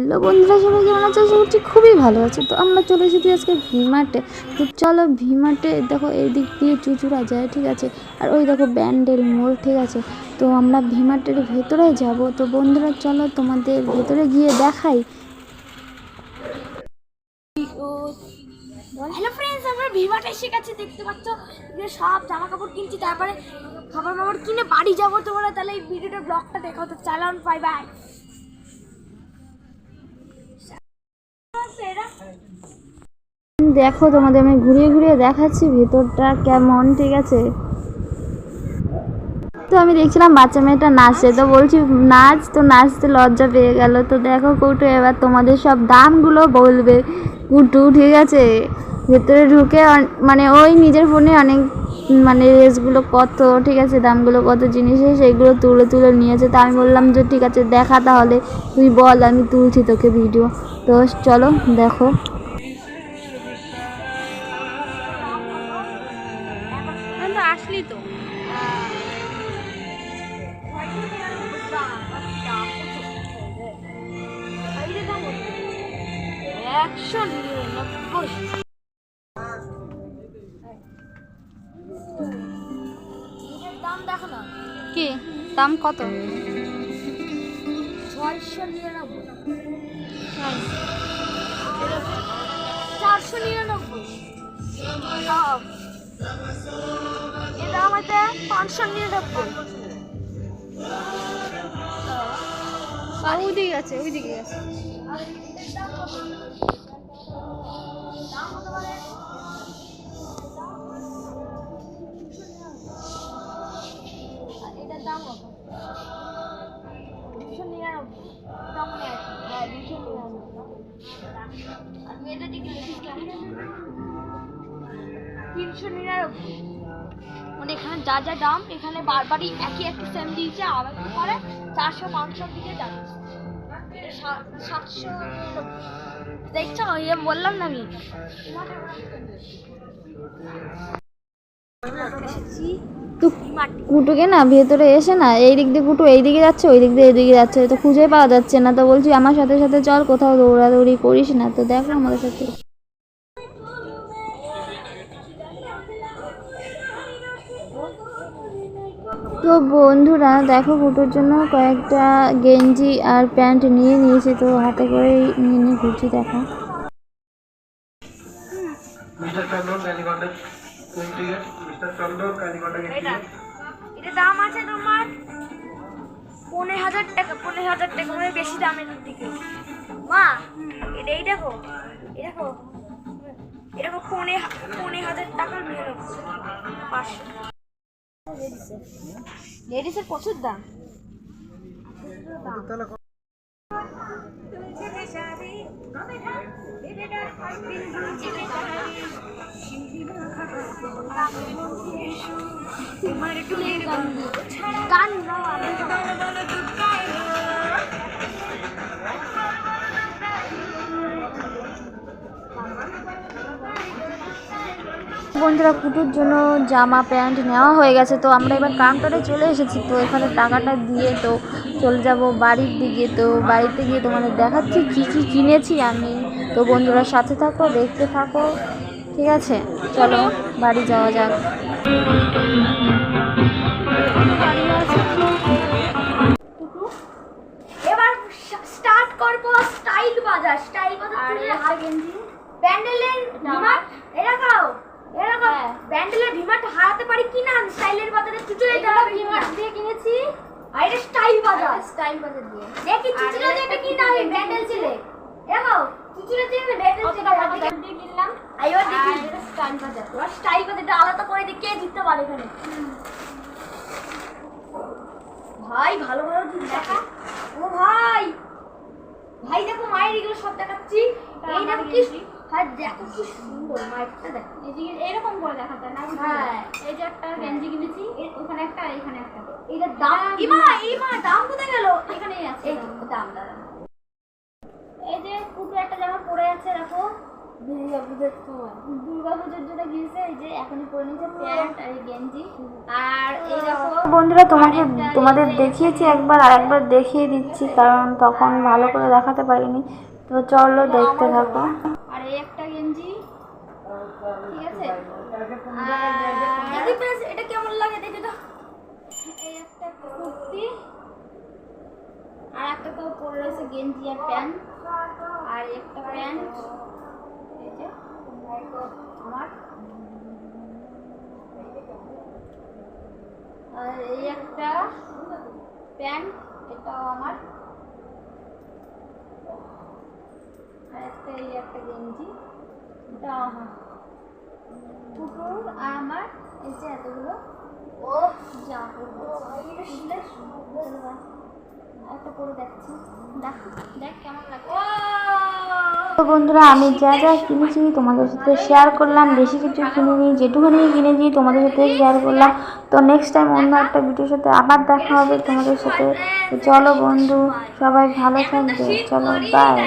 Hello বন্ধুরা, সবাই কেমন আছে? আশা করছি খুবই ভালো আছে। তো আমরা চলে এসেছি আজকে ভিমার্টে তো চলো ভিমার্টে দেখো এই দিক দিয়ে চুচুড়া যায়, ঠিক আছে? আর ওই দেখো ব্যান্ডেল মোড়, ঠিক আছে? তো আমরা ভিমার্টের ভেতরে যাব। তো বন্ধুরা, চলো তোমাদের ভেতরে গিয়ে দেখাই। হ্যালো ফ্রেন্ডস আমরা ভিমার্ট এসে গেছি, দেখতে পাচ্ছ? সব জামা কাপড় কিনছি, তারপরে খাবার মাবার কিনে বাড়ি যাব তোমরা। তাহলে এই ভিডিওটা ব্লগটা দেখো তো চালান বাই বাই দেখো তোমাদের, আমি ঘুরিয়ে ঘুরিয়ে দেখাচ্ছি ভেতরটা কেমন, ঠিক আছে? তো আমি দেখছিলাম বাচ্চা মেয়েটা নাচছে, তো বলছি, নাচ তো নাচতে লজ্জা পেয়ে গেল। তো দেখো কুটু, এবার তোমাদের সব দামগুলো বলবে। কুটু, ঠিক আছে? ভেতরে ঢুকে মানে ওই নিজের ফোনে অনেক মানে রেসগুলো কত, ঠিক আছে, দামগুলো কত জিনিসের সেইগুলো তুলে তুলে নিয়েছে। তো আমি বললাম যে, ঠিক আছে, দেখা তাহলে। তুই বল, আমি তুলছি তোকে ভিডিও তো চলো, দেখো। আসলি তো। একশো নিরানব্বই কি? দাম কত? ছয়শো নিরানব্বই। চারশো নিরানব্বই। আছে পাঁচশো নিরানব্বই। ওইদিকে আছে ওইদিকে আছে। তিনশো নিরানব্বই। মানে এখানে যা যা দাম, এখানে বারবারই একই একই সেম দিয়েছে আবার করে চারশো, পাঁচশোর দিকে দেখছ ইয়ে বললাম না আমি? তো কুটুকে না, ভেতরে এসে না, এই দিক দিয়ে কুটু এই দিকে যাচ্ছে, ওই দিক দিয়ে এই দিকে যাচ্ছে তো খুঁজে পাওয়া যাচ্ছে না। তো বলছি, আমার সাথে সাথে চল, কোথাও দৌড়াদৌড়ি করিস না। তো দেখো আমাদের সাথে। তো বন্ধুরা দেখো কুটুর জন্য কয়েকটা গেঞ্জি আর প্যান্ট নিয়ে নিয়েছি তো হাতে করেই নিয়ে নিয়ে ঘুরছি দেখো। এটা দাম আছে তোমার পনেরো হাজার টাকা পনেরো হাজার টাকা মানে বেশি দামের দিকে। মা এটা এই দেখো এই দেখো এই পনেরো পনেরো হাজার টাকার নিয়ে পাঁচশো। লেডিসের প্রচুর দাম। গান বন্ধুরা কুটুর জন্য জামা, প্যান্ট নেওয়া হয়ে গেছে। তো আমরা এবার কাউন্টারে চলে এসেছি। তো এখানে টাকাটা দিয়ে তো চলে যাব বাড়ির দিকে। তো বাড়িতে গিয়ে তোমাদের দেখাচ্ছি কী কী কিনেছি আমি। তো বন্ধুরা সাথে থাকো, দেখতে থাকো। ঠিক আছে? চলো, বাড়ি যাওয়া যাক এবার স্টার্ট করব স্টাইল বাজার স্টাইল বাজার আর তুলে একটা গেঞ্জি ব্যান্ডেলের ভিমাট এরা খাও এরা খাও হ্যাঁ। ব্যান্ডেলের ভিমাট হারাতে পারি কি স্টাইলের বাজারে চুচুড়ে যারা ভিমাট দিয়ে কিনেছি? আর এটা স্টাইল বাজার। স্টাইল বাজার দিয়ে। দেখি চুচুড়ে যেটা কি না হয় ব্যান্ডেল ছিলে। এরা খাও চুচুড়ে যেটা ব্যান্ডেল ছিলে দিয়ে কিনলাম? আইবার দেখি। স্টাইল বাজার। এবার স্টাইল বাজারটা আলাদা করে দিই কে জিততে পারে এখানে? ভাই ভালো ভালো জিনিস দেখা। ও ভাই। ভাই দেখো মায়ের এগুলো সব দেখাচ্ছি। এই দেখো কি হ্যাঁ দেখো কি সুন্দর মায়েরটা দেখো। এদিকে এরকম করে দেখাতে না? হ্যাঁ। এই যে একটা গেঞ্জি কিনেছি ওখানে একটা আর এখানে একটা। এইটার দাম ইমা ইমা দাম কোথায় গেল? এখানেই আছে। এই দাম দাঁড়ান এই যে কুটু একটা জামা পরে আছে দেখো। দুর্গা সময়। দুর্গা জন্য গিয়েছে এই যে এখনই পরে নিয়েছে প্যান্ট আর গেঞ্জি। আর এই দেখো বন্ধুরা তোমাকে তোমাদের দেখিয়েছি একবার আর একবার দেখিয়ে দিচ্ছি কারণ তখন ভালো করে দেখাতে পারিনি। তো চলো দেখতে থাকো আর এই একটা গেঞ্জি ঠিক আছে? দেখি বেশ, এটা কেমন লাগে দেখি তো। এই একটা কুর্তি আর একটা তো পরে রয়েছে গেঞ্জি আর প্যান্ট। আর একটা প্যান্ট এই যে আমার। আর এই একটা প্যান্ট এটাও আমার। আর একটা এই একটা গেঞ্জি এটাও আমার। তো বন্ধুরা, আমি যা যা কিনেছি তোমাদের সাথে শেয়ার করলাম, বেশি কিছু কিনিনি, যেটুকুনি কিনেছি তোমাদের সাথে শেয়ার করলাম। তো নেক্সট টাইম অন্য একটা ভিডিওর সাথে আবার দেখা হবে তোমাদের সাথে। চলো বন্ধু, সবাই ভালো থাকবে। চলো বাই